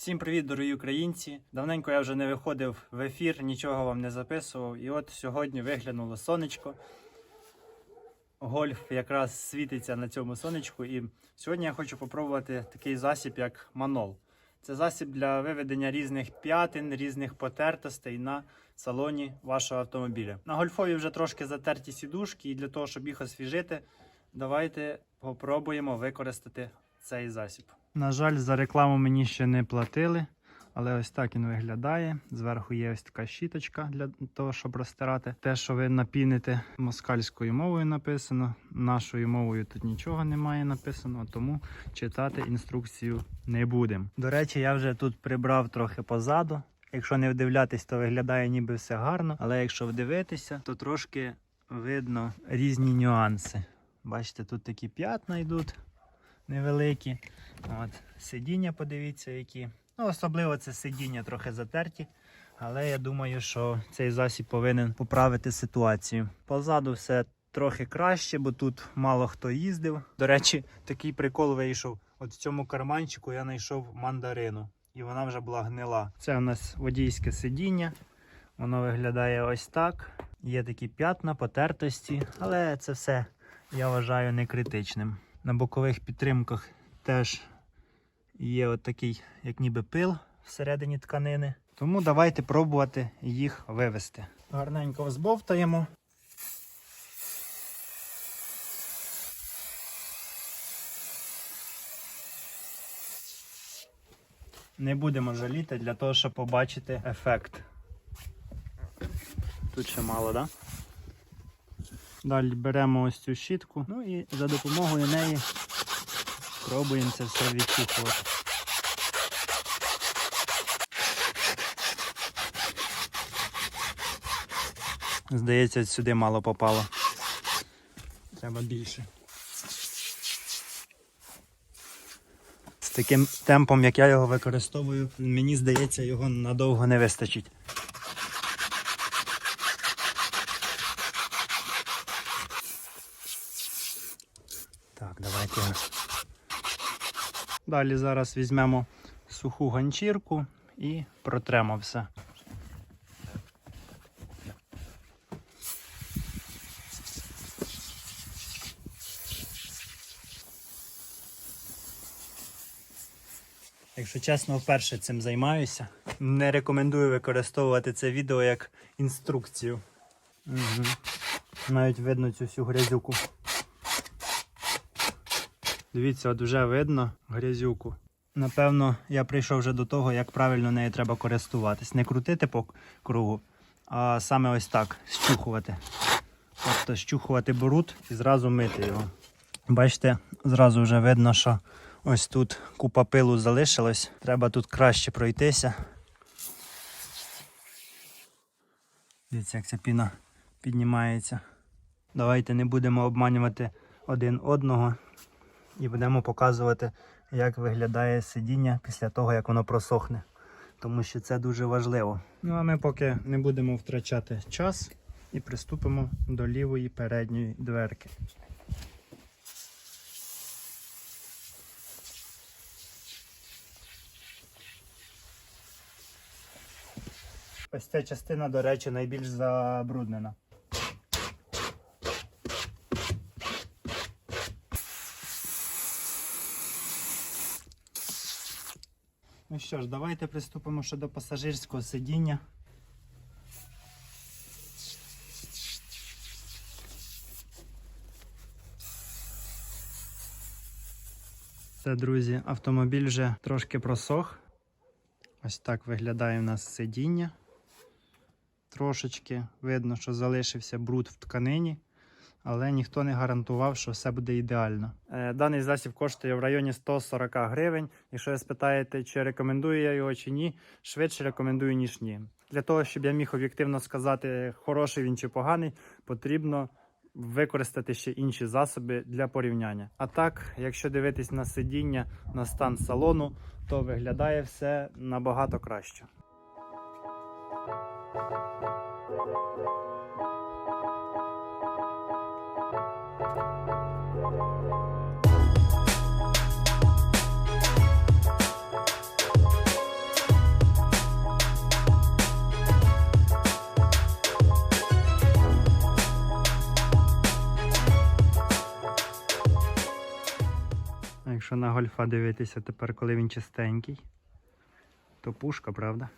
Всім привіт, дорогі українці! Давненько я вже не виходив в ефір, нічого вам не записував. І от сьогодні виглянуло сонечко. Гольф якраз світиться на цьому сонечку. І сьогодні я хочу попробувати такий засіб, як манол. Це засіб для виведення різних п'ятин, різних потертостей на салоні вашого автомобіля. На гольфові вже трошки затерті сідушки, і для того, щоб їх освіжити, давайте попробуємо використати цей засіб. На жаль, за рекламу мені ще не платили, але ось так він виглядає. Зверху є ось така щіточка для того, щоб розтирати. Те, що ви напіните москальською мовою написано, нашою мовою тут нічого немає написано, тому читати інструкцію не будемо. До речі, я вже тут прибрав трохи позаду. Якщо не вдивлятись, то виглядає ніби все гарно, але якщо вдивитися, то трошки видно різні нюанси. Бачите, тут такі п'ятна йдуть невеликі. От, сидіння, подивіться, які. Ну, особливо це сидіння трохи затерті. Але я думаю, що цей засіб повинен поправити ситуацію. Позаду все трохи краще, бо тут мало хто їздив. До речі, такий прикол вийшов. От в цьому карманчику я знайшов мандарину, і вона вже була гнила. Це у нас водійське сидіння. Воно виглядає ось так. Є такі п'ятна, потертості, але це все я вважаю не критичним. На бокових підтримках теж є от такий, як ніби пил всередині тканини. Тому давайте пробувати їх вивести. Гарненько взбовтаємо. Не будемо жаліти для того, щоб побачити ефект. Тут ще мало, так? Да? Далі беремо ось цю щітку, ну і за допомогою неї пробуємо це все відчухувати. Здається, сюди мало попало. Треба більше. З таким темпом, як я його використовую, мені здається, його надовго не вистачить. Так, давайте. Далі зараз візьмемо суху ганчірку і протремо все. Якщо чесно, вперше цим займаюся. Не рекомендую використовувати це відео як інструкцію. Угу. Навіть видно цю всю грязюку. Дивіться, от вже видно грязюку. Напевно, я прийшов вже до того, як правильно нею треба користуватись. Не крутити по кругу, а саме ось так щухувати. Тобто щухувати бруд і зразу мити його. Бачите, зразу вже видно, що ось тут купа пилу залишилось. Треба тут краще пройтися. Дивіться, як ця піна піднімається. Давайте не будемо обманювати один одного і будемо показувати, як виглядає сидіння після того, як воно просохне. Тому що це дуже важливо. Ну а ми поки не будемо втрачати час і приступимо до лівої передньої дверки. Ось ця частина, до речі, найбільш забруднена. Ну що ж, давайте приступимо ще до пасажирського сидіння. Це, друзі, автомобіль вже трошки просох. Ось так виглядає у нас сидіння. Трошечки видно, що залишився бруд в тканині, але ніхто не гарантував, що все буде ідеально. Е, Даний засіб коштує в районі 140 гривень. Якщо ви спитаєте, чи рекомендую я його чи ні, швидше рекомендую, ніж ні. Для того, щоб я міг об'єктивно сказати, хороший він чи поганий, потрібно використати ще інші засоби для порівняння. А так, якщо дивитись на сидіння, на стан салону, то виглядає все набагато краще. Якщо на гольфа дивитися тепер, коли він чистенький, то пушка, правда?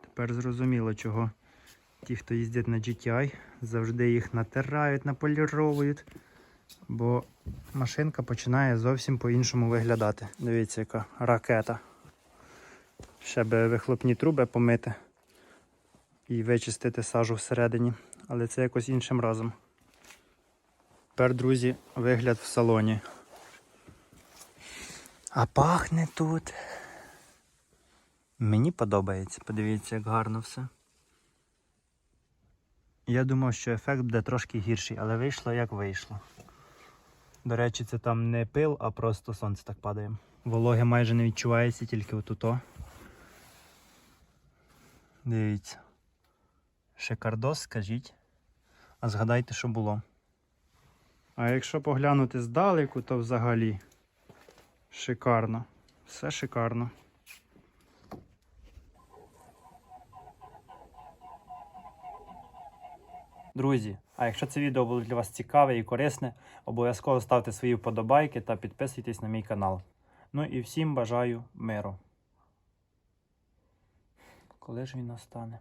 Тепер зрозуміло, чого ті, хто їздять на GTI, завжди їх натирають, наполіровують. Бо машинка починає зовсім по-іншому виглядати. Дивіться, яка ракета. Ще би вихлопні труби помити і вичистити сажу всередині, але це якось іншим разом. Тепер, друзі, вигляд в салоні. А пахне тут. Мені подобається, подивіться, як гарно все. Я думав, що ефект буде трошки гірший, але вийшло як вийшло. До речі, це там не пил, а просто сонце так падає. Вологи майже не відчувається, тільки отуто. Дивіться. Шикардос, скажіть. А згадайте, що було. А якщо поглянути здалеку, то взагалі шикарно. Все шикарно. Друзі, а якщо це відео було для вас цікаве і корисне, обов'язково ставте свої вподобайки та підписуйтесь на мій канал. Ну і всім бажаю миру. Коли ж він настане?